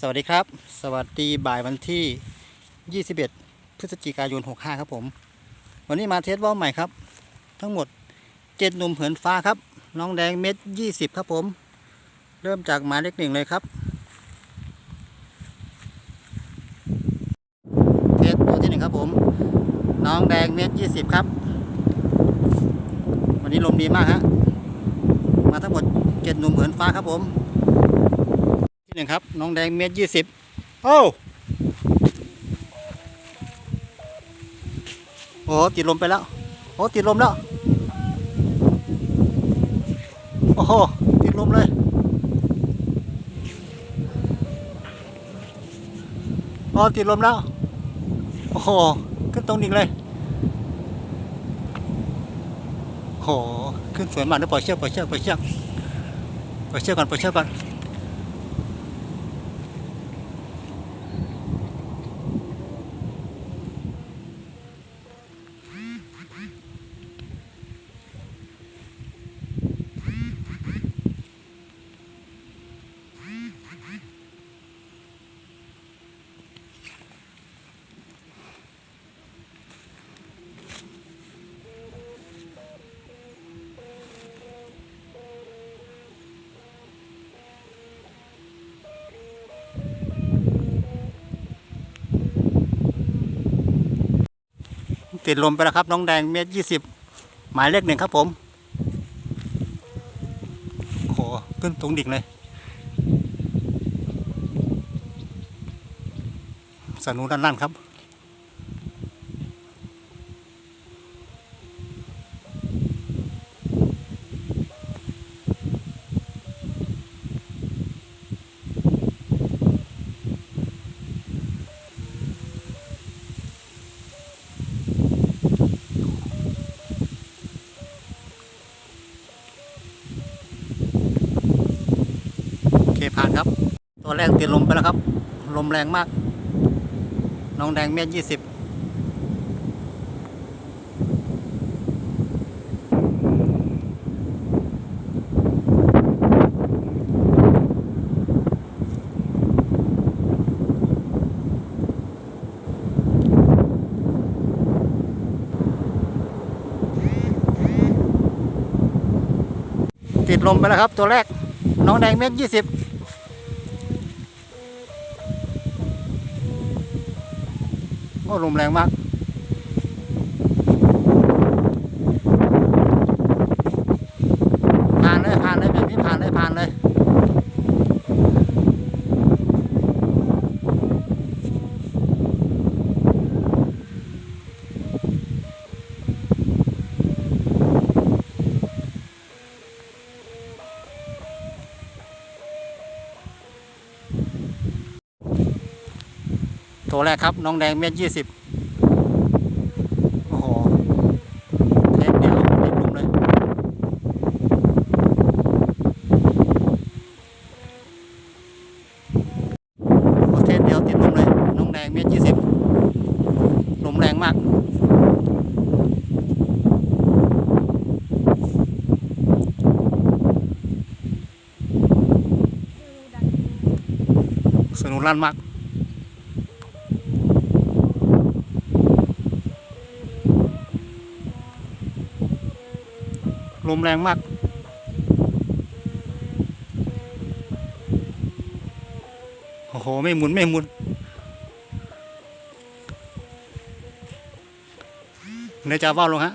สวัสดีครับ สวัสดีบ่ายวันที่ 21 พฤศจิกายน 65 ครับผม วันนี้มาเทสว่าวใหม่ครับ ทั้งหมด 7 หนุ่มเหินฟ้าครับ น้องแดงเม็ด 20 ครับผม เริ่มจากหมายเลขหนึ่งเลยครับ เทสตัวที่หนึ่งครับผม น้องแดงเม็ด 20 ครับ วันนี้ลมดีมากฮะ มาทั้งหมด 7 หนุ่มเหินฟ้าครับผม ที่หนึ่งครับ น้องแดงเมตรยี่สิบโอ้โอ้ติดลมไปแล้ว โอ้ติดลมแล้ว โอ้โห ติดลมเลย โอ้ติดลมแล้ว โอ้โห ขึ้นตรงดิ่งเลยโอ้โหขึ้นสวยมากนะปล่อยเชือกปล่อยเชือกปล่อยเชือกปล่อยเชือกก่อนปล่อยเชือกก่อน ติดลมไปแล้วครับ น้องแดงเมตรยี่สิบหมายเลขหนึ่งครับผมโหขึ้นตรงดิ่งเลย สนุด้านล่างครับานครับ ตัวแรกติดลมไปแล้วครับ ลมแรงมาก น้องแดงเมตรยี่สิบติดลมไปแล้วครับ ตัวแรกน้องแดงเมตรยี่สิบ โอ้ลมแรงมาก ตัวแรกครับ น้องแดงเมตรยี่สิบโอ้โหเทปเดียวติดลมเลยโอ้เทปเดียวติดลมเลย น้องแดงเมตรยี่สิบลมแรงมากสนุกลั่นมาก ลมแรงมาก โอ้โห ไม่หมุน ไม่หมุนเดี๋ยวจะเอาว่าลงฮะ